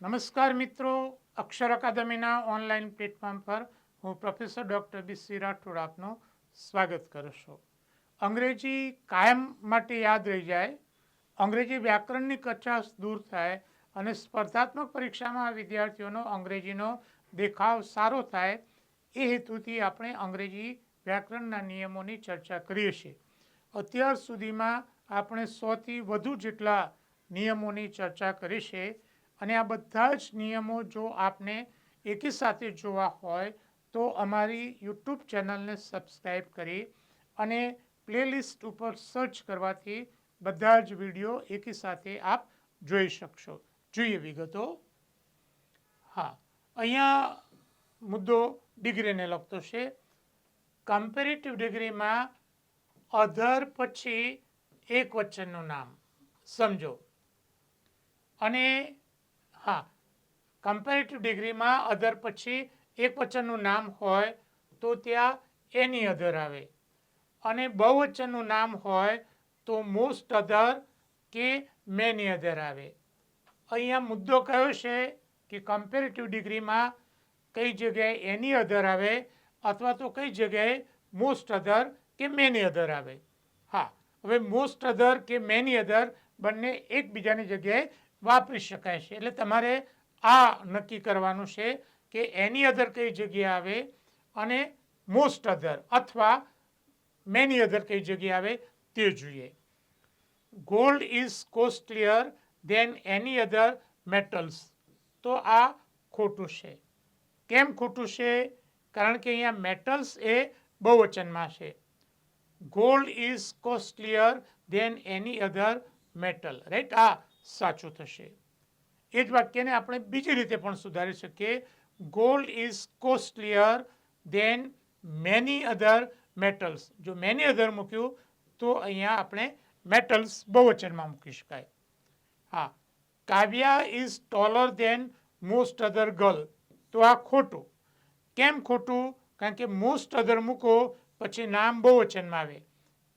નમસ્કાર મિત્રો, અક્ષર અકાદમીના online platform પર હું professor doctor B C Rathod આપનું સ્વાગત કરું છું. અંગ્રેજી કાયમ માટે યાદ રહી જાય, અંગ્રેજી વ્યાકરણની કચાશ દૂર થાય અને સ્પર્ધાત્મક પરીક્ષામાં વિદ્યાર્થીઓનો અંગ્રેજીનો દેખાવ સારો થાય એ હેતુથી આપણે અંગ્રેજી વ્યાકરણના નિયમોની ચર્ચા કરીએ છીએ. અત્યાર સુધીમાં આપણે સોથી વધુ જેટલા નિયમોની ચર્ચા કરી છે અને આ બધા જ નિયમો જો આપને એકી સાથે જોવા હોય, તો અમારી યુટ્યુબ ચેનલને સબસ્ક્રાઈબ કરી અને પ્લેલિસ્ટ ઉપર સર્ચ કરવાથી બધા જ વીડિયો એકી સાથે આપ જોઈ શકશો. જોઈએ વિગતો. હા, અહીંયા મુદ્દો ડિગ્રીને લગતો છે. કમ્પેરેટિવ ડિગ્રીમાં અધર પછી એક વચનનું નામ, સમજો. અને હા. કમ્પેરેટિવ ડિગ્રીમાં અધર પછી એક વચનનું નામ હોય તો ત્યાં એની અધર આવે. અને બહુવચનનું નામ હોય તો મોસ્ટ અધર કે મેની અધર આવે. અહીંયા મુદ્દો કયો છે કે કમ્પેરેટિવ ડિગ્રીમાં કઈ જગ્યાએ એની અધર આવે અથવા તો કઈ જગ્યાએ મોસ્ટ અધર કે મેની અધર આવે. હા. હવે મોસ્ટ અધર કે મેની અધર બંને એકબીજાની જગ્યાએ વાપરી શકાય છે. એટલે તમારે આ નક્કી કરવાનું છે કે એની અધર કઈ જગ્યાએ આવે અને મોસ્ટ અધર અથવા મેની અધર કઈ જગ્યાએ આવે તે જોઈએ. Gold is costlier than any other metals તો આ ખોટું છે. કેમ ખોટું છે? કારણ કે અહીંયા મેટલ્સ એ બહુવચનમાં છે. Gold is costlier than any other metal right આ સાચું થશે. એ જ વાક્યને આપણે બીજી રીતે પણ સુધારી શકીએ. Gold is costlier than many other metals જો મેની અધર મૂક્યું, તો અહીંયા આપણે મેટલ્સ બહુવચનમાં મૂકી શકાય. હા, Kavya is taller than most other girl તો આ ખોટું. કેમ ખોટું? કારણ કે મોસ્ટ અધર મૂકો, પછી નામ બહુવચનમાં આવે.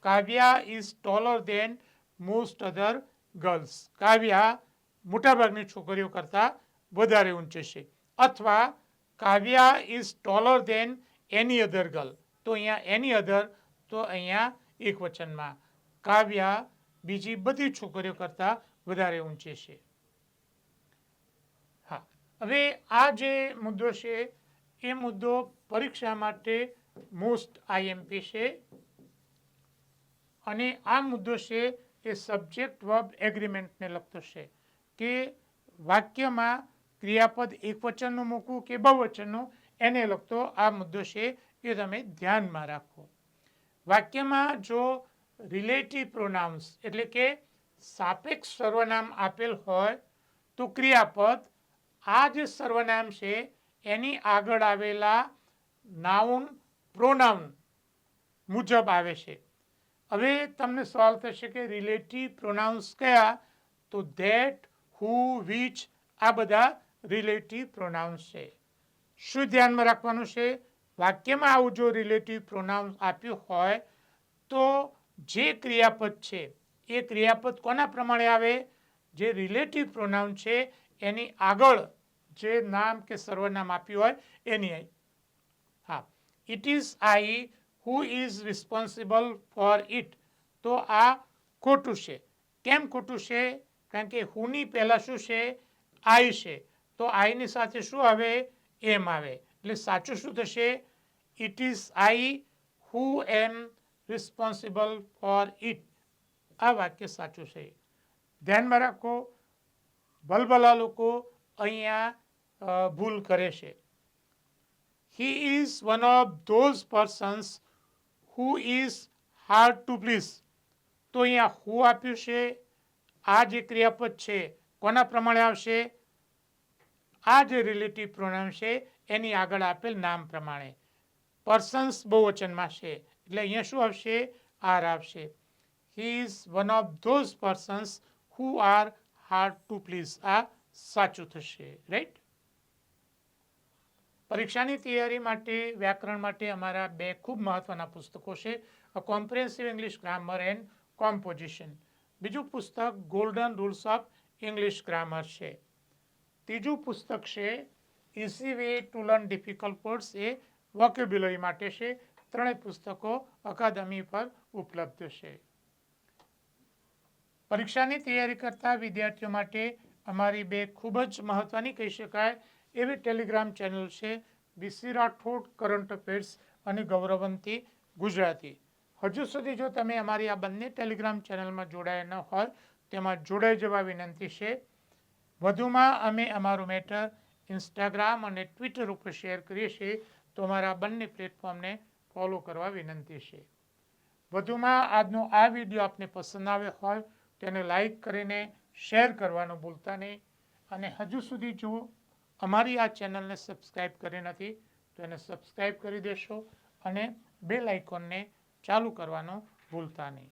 Kavya is taller than most other girls. Kavya મોટાભાગની છોકરીઓ કરતાં વધારે ઊંચી છે. અથવા Kavya is taller than any other girl તો અહીંયા એની અધર તો અહીંયા એક વચનમાં. કાવ્યા બીજી બધી છોકરીઓ કરતાં વધારે ઊંચી છે. હા, હવે આ જે મુદ્દો છે, એ મુદ્દો પરીક્ષા માટે મોસ્ટ આઈએમપી છે. અને આ મુદ્દો છે એ સબ્જેક્ટ વર્બ એગ્રીમેન્ટને લગતો છે. કે વાક્યમાં ક્રિયાપદ એક વચનનું મૂકવું કે બહુવચનનું, એને લગતો આ મુદ્દો છે એ તમે ધ્યાનમાં રાખો. વાક્યમાં જો રિલેટિવ પ્રોનાઉન્સ એટલે કે સાપેક્ષ સર્વનામ આપેલ હોય, તો ક્રિયાપદ આ જે સર્વનામ છે, એની આગળ આવેલા નાઉન પ્રોનાઉન મુજબ આવે છે. હવે તમને સવાલ થશે કે રિલેટિવ પ્રોનાઉન્સ કયા? તો ધેટ હુ વિચ આ બધા રિલેટિવ પ્રોનાઉન્સ છે. શું ધ્યાનમાં રાખવાનું છે? વાક્યમાં આવું જો રિલેટિવ પ્રોનાઉન્સ આપ્યું હોય, તો જે ક્રિયાપદ છે, એ ક્રિયાપદ કોના પ્રમાણે આવે? જે રિલેટિવ પ્રોનાઉન છે, એની આગળ જે નામ કે સર્વનામ આપ્યું હોય, એની હા. It is I who is responsible for it તો આ ખોટું છે. કેમ ખોટું છે? કારણ કે હુની પહેલાં શું છે? આઈ છે. તો આઈની સાથે શું આવે? એમ આવે. એટલે સાચું શું થશે? It is I who am responsible for it આ વાક્ય સાચું છે. ધ્યાનમાં રાખો ભલભલા લોકો અહીંયા ભૂલ કરે છે. He is one of those persons who is hard to please તો અહીંયા હુ આપ્યું છે. આ જે ક્રિયાપદ છે, કોના પ્રમાણે આવશે? આ જે રિલેટિવ પ્રોનામ છે, એની આગળ આપેલ નામ પ્રમાણે. પર્સન્સ બહુવચનમાં છે. એટલે અહીંયા શું આવશે? આર આવશે. He is one of those persons who are hard to please આ સાચું થશે. રાઈટ પરીક્ષાની તૈયારી માટે, વ્યાકરણ માટે અમારા બે ખૂબ મહત્વના પુસ્તકો છે. Comprehensive English grammar and composition બીજું પુસ્તક golden rules of English grammar છે. ત્રીજું પુસ્તક છે easy way to learn difficult words A vocabulary માટે છે. ત્રણેય પુસ્તકો અકાદમી પર ઉપલબ્ધ છે. પરીક્ષાની તૈયારી કરતા વિદ્યાર્થીઓ માટે અમારી બે ખૂબ જ મહત્ત્વની કહી શકાય. એવી ટેલિગ્રામ ચેનલ છે બીસી રાઠોડ, કરંટ અફેર્સ અને ગૌરવંતી ગુજરાતી. હજુ સુધી જો તમે અમારી આ બંને ટેલિગ્રામ ચેનલમાં જોડાયા ન હોય, તેમાં જોડાઈ જવા વિનંતી છે. વધુમાં અમે અમારું મેટર ઇન્સ્ટાગ્રામ અને ટ્વિટર ઉપર શેર કરીએ છીએ, તો અમારા બંને પ્લેટફોર્મને ફોલો કરવા વિનંતી છે. વધુમાં આજનો આ વીડિયો આપને પસંદ આવ્યો હોય, તેને લાઈક કરીને શેર કરવાનું ભૂલતા નહીં. અને હજુ સુધી જો અમારી આ ચેનલને સબસ્ક્રાઈબ કરી નથી, તો એને સબસ્ક્રાઈબ કરી દેશો અને બેલ આઇકોનને ચાલુ કરવાનું ભૂલતા નહીં.